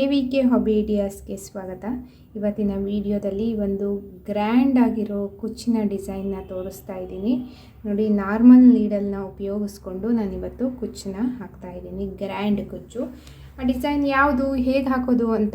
A V K hobby ಐಡಿಯಾಸ್ಗೆ ಸ್ವಾಗತ. ಇವತ್ತಿನ ವಿಡಿಯೋದಲ್ಲಿ ಒಂದು ಗ್ರ್ಯಾಂಡ್ ಆಗಿರೋ ಕುಚ್ಚಿನ ಡಿಸೈನ್ನ ತೋರಿಸ್ತಾ ಇದ್ದೀನಿ. ನೋಡಿ ನಾರ್ಮಲ್ ನೀಡಲ್ನ ಉಪಯೋಗಿಸ್ಕೊಂಡು ನಾನಿವತ್ತು ಕುಚ್ಚನ್ನ ಹಾಕ್ತಾ ಇದ್ದೀನಿ. ಗ್ರ್ಯಾಂಡ್ ಕುಚ್ಚು. ಆ ಡಿಸೈನ್ ಯಾವುದು, ಹೇಗೆ ಹಾಕೋದು ಅಂತ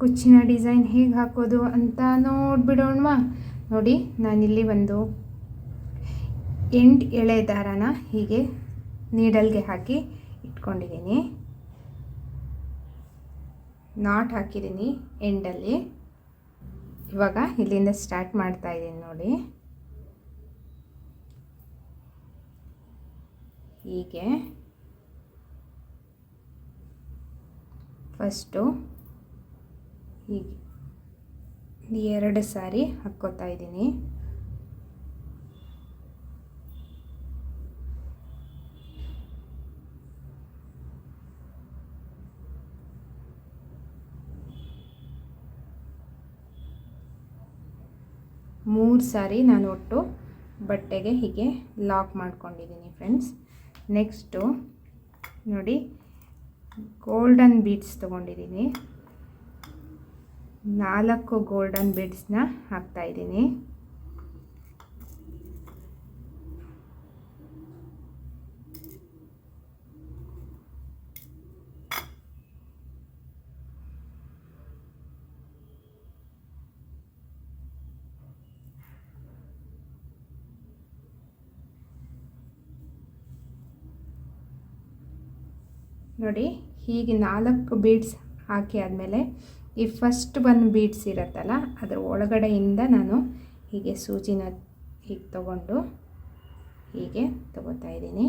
ಕುಚ್ಚಿನ ಡಿಸೈನ್ ಹೇಗೆ ಹಾಕೋದು ಅಂತ ನೋಡಿಬಿಡೋಣವಾ? ನೋಡಿ, ನಾನಿಲ್ಲಿ ಒಂದು ಎಂಟು ಎಳೆ ದಾರನ ಹೀಗೆ ನೀಡಲ್ಗೆ ಹಾಕಿ ಇಟ್ಕೊಂಡಿದ್ದೀನಿ. ನಾಟ್ ಹಾಕಿದ್ದೀನಿ ಎಂಡಲ್ಲಿ. ಇವಾಗ ಇಲ್ಲಿಂದ ಸ್ಟಾರ್ಟ್ ಮಾಡ್ತಾ ಇದ್ದೀನಿ ನೋಡಿ. ಹೀಗೆ. ಫಸ್ಟು ಹೀಗೆ. ಎರಡು ಸಾರಿ ಹಾಕ್ಕೋತಾ ಇದ್ದೀನಿ. ಮೂರು ಸಾರಿ ನಾನು ಒಟ್ಟು ಬಟ್ಟೆಗೆ ಹೀಗೆ ಲಾಕ್ ಮಾಡ್ಕೊಂಡಿದ್ದೀನಿ ಫ್ರೆಂಡ್ಸ್. ನೆಕ್ಸ್ಟು ನೋಡಿ ಗೋಲ್ಡನ್ ಬೀಡ್ಸ್ ತೊಗೊಂಡಿದ್ದೀನಿ. ನಾಲ್ಕು ಗೋಲ್ಡನ್ ಬೀಡ್ಸ್ನ ಹಾಕ್ತಾಯಿದ್ದೀನಿ ನೋಡಿ ಹೀಗೆ ನಾಲ್ಕು ಬೀಡ್ಸ್ ಹಾಕಿ ಆದಮೇಲೆ ಈ ಫಸ್ಟ್ ಬನ್ ಬೀಡ್ಸ್ ಇರುತ್ತಲ್ಲ, ಅದರ ಒಳಗಡೆಯಿಂದ ನಾನು ಹೀಗೆ ಸೂಜಿನ ಹೀಗೆ ತಗೊಂಡು ಹೀಗೆ ತಗೋತಾ ಇದ್ದೀನಿ.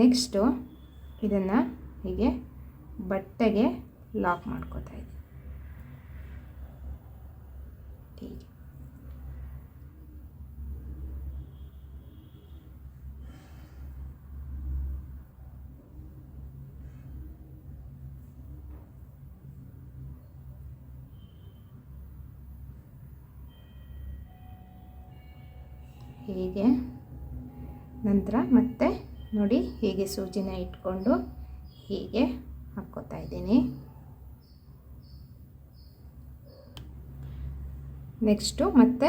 ನೆಕ್ಸ್ಟು ಇದನ್ನು ಹೀಗೆ ಬಟ್ಟೆಗೆ ಲಾಕ್ ಮಾಡ್ಕೋತಾ ಇದ್ದೀನಿ. ಹೀಗೆ. ಹೀಗೆ? ನಂತರ ಮತ್ತೆ ನೋಡಿ ಹೀಗೆ ಸೂಜಿನ ಇಟ್ಕೊಂಡು ಹೀಗೆ ಹಾಕ್ಕೋತಾ ಇದ್ದೀನಿ. ನೆಕ್ಸ್ಟು ಮತ್ತೆ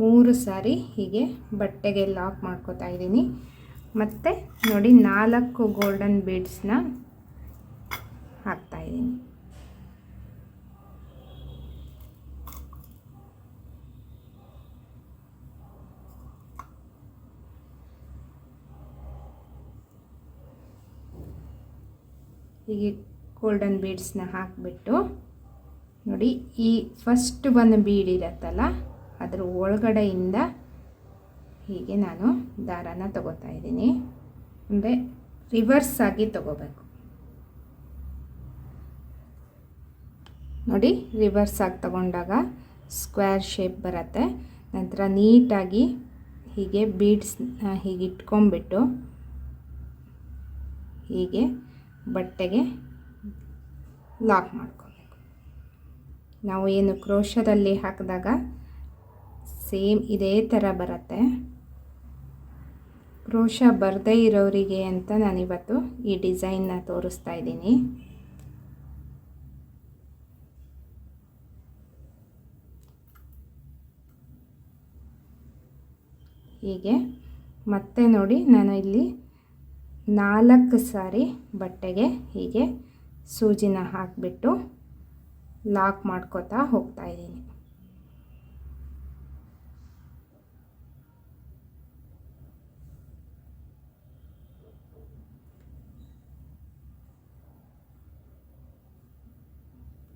ಮೂರು ಸಾರಿ ಹೀಗೆ ಬಟ್ಟೆಗೆ ಲಾಕ್ ಮಾಡ್ಕೋತಾ ಇದ್ದೀನಿ. ಮತ್ತು ನೋಡಿ ನಾಲ್ಕು ಗೋಲ್ಡನ್ ಬೀಡ್ಸ್ನ ಹಾಕ್ತಾಯಿದ್ದೀನಿ ಹೀಗೆ ಗೋಲ್ಡನ್ ಬೀಡ್ಸ್ನ ಹಾಕಿಬಿಟ್ಟು ನೋಡಿ, ಈ ಫಸ್ಟ್ ಒಂದು ಬೀಡ್ ಇರತ್ತಲ್ಲ, ಅದರ ಒಳಗಡೆಯಿಂದ ಹೀಗೆ ನಾನು ದಾರಾನ ತಗೋತಾ ಇದ್ದೀನಿ. ಅಂದರೆ ರಿವರ್ಸ್ ಆಗಿ ತಗೋಬೇಕು. ನೋಡಿ ರಿವರ್ಸ್ ಆಗಿ ತಗೊಂಡಾಗ ಸ್ಕ್ವೇರ್ ಶೇಪ್ ಬರುತ್ತೆ. ನಂತರ ನೀಟಾಗಿ ಹೀಗೆ ಬೀಡ್ಸ್ನ ಹೀಗೆ ಇಟ್ಕೊಂಬಿಟ್ಟು ಹೀಗೆ ಬಟ್ಟೆಗೆ ಲಾಕ್ ಮಾಡ್ಕೋಬೇಕು. ನಾವು ಏನು ಕ್ರೋಶದಲ್ಲಿ ಹಾಕಿದಾಗ ಸೇಮ್ ಇದೇ ಥರ ಬರುತ್ತೆ. ಕ್ರೋಶ ಬರದೇ ಇರೋರಿಗೆ ಅಂತ ನಾನಿವತ್ತು ಈ ಡಿಸೈನ್ನ ತೋರಿಸ್ತಾ ಇದ್ದೀನಿ. ಹೀಗೆ ಮತ್ತೆ ನೋಡಿ ನಾನು ಇಲ್ಲಿ ನಾಲ್ಕು ಸಾರಿ ಬಟ್ಟೆಗೆ ಹೀಗೆ ಸೂಜಿನ ಹಾಕಿಬಿಟ್ಟು ಲಾಕ್ ಮಾಡ್ಕೋತಾ ಹೋಗ್ತಾ ಇದ್ದೀನಿ.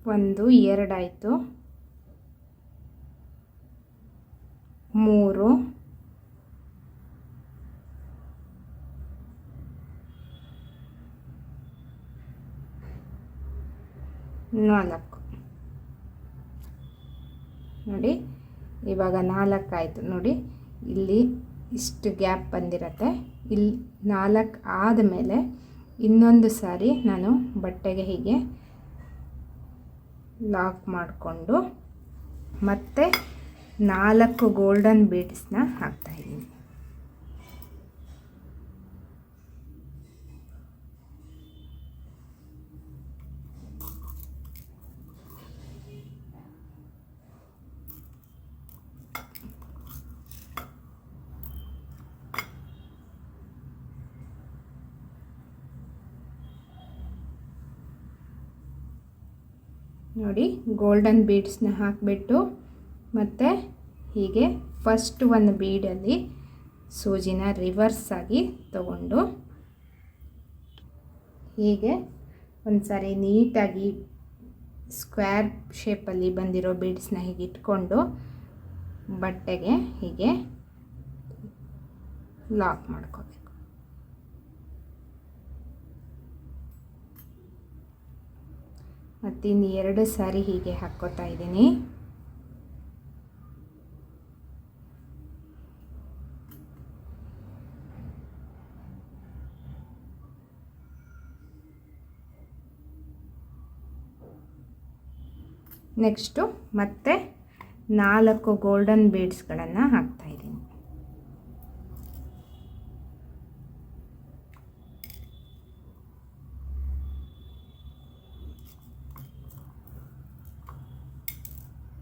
ಒಂದು ಎರಡಾಯಿತು ಮೂರು ನಾಲ್ಕು. ನೋಡಿ, ಇವಾಗ ನಾಲ್ಕಾಯಿತು. ನೋಡಿ, ಇಲ್ಲಿ ಇಷ್ಟು ಗ್ಯಾಪ್ ಬಂದಿರತ್ತೆ. ಇಲ್ಲಿ ನಾಲ್ಕು ಆದಮೇಲೆ ಇನ್ನೊಂದು ಸಾರಿ ನಾನು ಬಟ್ಟೆಗೆ ಹೀಗೆ ಲಾಕ್ ಮಾಡಿಕೊಂಡು ಮತ್ತೆ ನಾಲ್ಕು ಗೋಲ್ಡನ್ ಬೀಡ್ಸ್ನ ಹಾಕ್ತಾಯಿದ್ದೀನಿ ನೋಡಿ ಗೋಲ್ಡನ್ ಬೀಡ್ಸ್ನ ಹಾಕಿಬಿಟ್ಟು ಮತ್ತು ಹೀಗೆ ಫಸ್ಟ್ ಒಂದು ಬೀಡಲ್ಲಿ ಸೂಜಿನ ರಿವರ್ಸ್ ಆಗಿ ತಗೊಂಡು ಹೀಗೆ ಒಂದು ಸಾರಿ ನೀಟಾಗಿ ಸ್ಕ್ವೇರ್ ಶೇಪಲ್ಲಿ ಬಂದಿರೋ ಬೀಡ್ಸ್ನ ಹೀಗೆ ಇಟ್ಕೊಂಡು ಬಟ್ಟೆಗೆ ಹೀಗೆ ಲಾಕ್ ಮಾಡ್ಕೋಬೇಕು. ಮತ್ತಿನ್ನು ಎರಡು ಸಾರಿ ಹೀಗೆ ಹಾಕ್ಕೋತಾ ಇದ್ದೀನಿ. ನೆಕ್ಸ್ಟು ಮತ್ತೆ ನಾಲ್ಕು ಗೋಲ್ಡನ್ ಬೀಡ್ಸ್ಗಳನ್ನು ಹಾಕ್ತಾಯಿದ್ದೀನಿ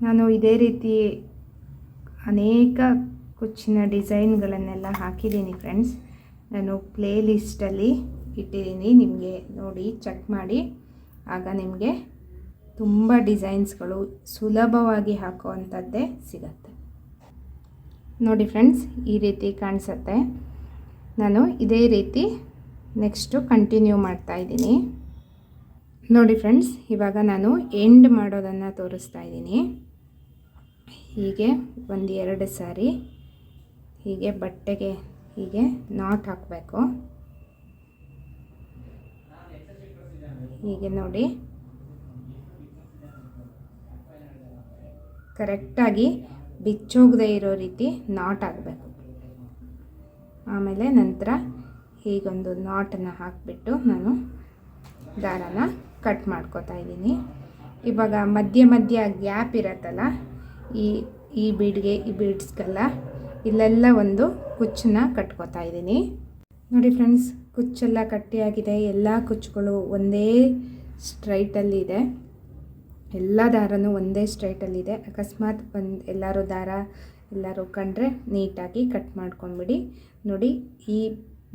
ನಾನು ಇದೇ ರೀತಿ ಅನೇಕ ಕುಚ್ಚಿನ ಡಿಸೈನ್ಗಳನ್ನೆಲ್ಲ ಹಾಕಿದ್ದೀನಿ ಫ್ರೆಂಡ್ಸ್. ನಾನು ಪ್ಲೇ ಲಿಸ್ಟಲ್ಲಿ ಇಟ್ಟಿದ್ದೀನಿ. ನಿಮಗೆ ನೋಡಿ, ಚೆಕ್ ಮಾಡಿ. ಆಗ ನಿಮಗೆ ತುಂಬ ಡಿಸೈನ್ಸ್ಗಳು ಸುಲಭವಾಗಿ ಹಾಕುವಂಥದ್ದೇ ಸಿಗತ್ತೆ. ನೋಡಿ ಫ್ರೆಂಡ್ಸ್, ಈ ರೀತಿ ಕಾಣಿಸುತ್ತೆ. ನಾನು ಇದೇ ರೀತಿ ನೆಕ್ಸ್ಟು ಕಂಟಿನ್ಯೂ ಮಾಡ್ತಾ ಇದ್ದೀನಿ. ನೋಡಿ ಫ್ರೆಂಡ್ಸ್, ಇವಾಗ ನಾನು ಎಂಡ್ ಮಾಡೋದನ್ನು ತೋರಿಸ್ತಾ ಇದ್ದೀನಿ. ಹೀಗೆ ಒಂದು ಎರಡು ಸಾರಿ ಹೀಗೆ ಬಟ್ಟೆಗೆ ಹೀಗೆ ನಾಟ್ ಹಾಕಬೇಕು. ಹೀಗೆ ನೋಡಿ. ಕರೆಕ್ಟಾಗಿ ಬಿಚ್ಚೋಗದೆ ಇರೋ ರೀತಿ ನಾಟ್ ಆಗಬೇಕು ಆಮೇಲೆ ನಂತರ ಹೀಗೊಂದು ನಾಟನ್ನು ಹಾಕಿಬಿಟ್ಟು ನಾನು ದಾರನ ಕಟ್ ಮಾಡ್ಕೋತಾ ಇದ್ದೀನಿ. ಇವಾಗ ಮಧ್ಯ ಮಧ್ಯ ಗ್ಯಾಪ್ ಇರತ್ತಲ್ಲ, ಈ ಈ ಬೀಡ್ಗೆ, ಈ ಬೀಡ್ಸ್ಗೆಲ್ಲ ಇಲ್ಲೆಲ್ಲ ಒಂದು ಕುಚ್ಚನ್ನ ಕಟ್ಕೋತಾ ಇದ್ದೀನಿ. ನೋಡಿ ಫ್ರೆಂಡ್ಸ್, ಕುಚ್ಚೆಲ್ಲ ಕಟ್ಟಿಯಾಗಿದೆ. ಎಲ್ಲ ಕುಚ್ಚುಗಳು ಒಂದೇ ಸ್ಟ್ರೈಟಲ್ಲಿದೆ ಎಲ್ಲ ದಾರನೂ ಒಂದೇ ಸ್ಟ್ರೈಟಲ್ಲಿದೆ ಅಕಸ್ಮಾತ್ ಒಂದು ಎಲ್ಲರೂ ದಾರ ಎಲ್ಲರೂ ಕಂಡ್ರೆ ನೀಟಾಗಿ ಕಟ್ ಮಾಡ್ಕೊಂಡ್ಬಿಡಿ. ನೋಡಿ, ಈ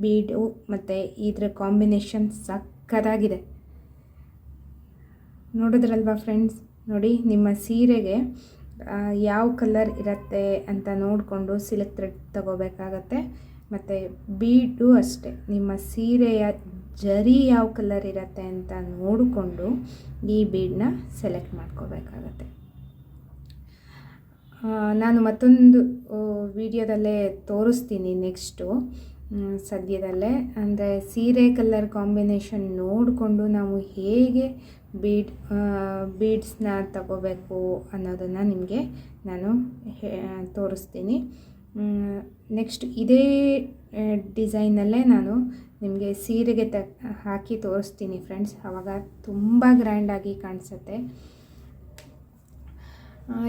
ಬೀಡು ಮತ್ತು ಇದ್ರ ಕಾಂಬಿನೇಷನ್ ಸಕ್ಕದಾಗಿದೆ. ನೋಡಿದ್ರಲ್ವಾ ಫ್ರೆಂಡ್ಸ್ ನೋಡಿ, ನಿಮ್ಮ ಸೀರೆಗೆ ಯಾವ ಕಲರ್ ಇರುತ್ತೆ ಅಂತ ನೋಡಿಕೊಂಡು ಸಿಲ್ಕ್ ಥ್ರೆಡ್ ತಗೋಬೇಕಾಗತ್ತೆ. ಮತ್ತು ಬೀಡು ಅಷ್ಟೇ. ನಿಮ್ಮ ಸೀರೆಯ ಜರಿ ಯಾವ ಕಲರ್ ಇರುತ್ತೆ ಅಂತ ನೋಡಿಕೊಂಡು ಈ ಬೀಡನ್ನ ಸೆಲೆಕ್ಟ್ ಮಾಡ್ಕೋಬೇಕಾಗತ್ತೆ. ನಾನು ಮತ್ತೊಂದು ವಿಡಿಯೋದಲ್ಲೇ ತೋರಿಸ್ತೀನಿ ನೆಕ್ಸ್ಟು ಸದ್ಯದಲ್ಲೇ. ಅಂದರೆ ಸೀರೆ ಕಲರ್ ಕಾಂಬಿನೇಷನ್ ನೋಡಿಕೊಂಡು ನಾವು ಹೇಗೆ ಬೀಡ್ ಬೀಡ್ಸ್ನ ತಗೋಬೇಕು ಅನ್ನೋದನ್ನು ನಿಮಗೆ ನಾನು ತೋರಿಸ್ತೀನಿ. ನೆಕ್ಸ್ಟ್ ಇದೇ ಡಿಸೈನಲ್ಲೇ ನಾನು ನಿಮಗೆ ಸೀರೆಗೆ ತ, ಹಾಕಿ ತೋರಿಸ್ತೀನಿ ಫ್ರೆಂಡ್ಸ್ ಆವಾಗ ತುಂಬ ಗ್ರ್ಯಾಂಡಾಗಿ ಕಾಣಿಸುತ್ತೆ.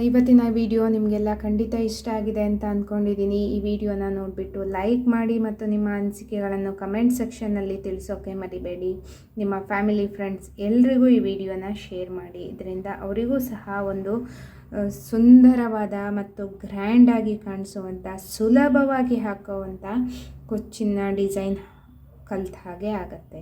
ಇವತ್ತಿನ ವಿಡಿಯೋ ನಿಮಗೆಲ್ಲ ಖಂಡಿತ ಇಷ್ಟ ಆಗಿದೆ ಅಂತ ಅಂದ್ಕೊಂಡಿದ್ದೀನಿ ಈ ವಿಡಿಯೋನ ನೋಡಿಬಿಟ್ಟು ಲೈಕ್ ಮಾಡಿ ಮತ್ತು ನಿಮ್ಮ ಅನಿಸಿಕೆಗಳನ್ನು ಕಮೆಂಟ್ ಸೆಕ್ಷನ್ನಲ್ಲಿ ತಿಳಿಸೋಕೆ ಮರಿಬೇಡಿ. ನಿಮ್ಮ ಫ್ಯಾಮಿಲಿ ಫ್ರೆಂಡ್ಸ್ ಎಲ್ರಿಗೂ ಈ ವಿಡಿಯೋನ ಶೇರ್ ಮಾಡಿ. ಇದರಿಂದ ಅವರಿಗೂ ಸಹ ಒಂದು ಸುಂದರವಾದ ಮತ್ತು ಗ್ರ್ಯಾಂಡಾಗಿ ಕಾಣಿಸುವಂಥ ಸುಲಭವಾಗಿ ಹಾಕುವಂಥ ಕೊಚ್ಚಿನ ಡಿಸೈನ್ ಕಲ್ತ ಹಾಗೆ ಆಗುತ್ತೆ.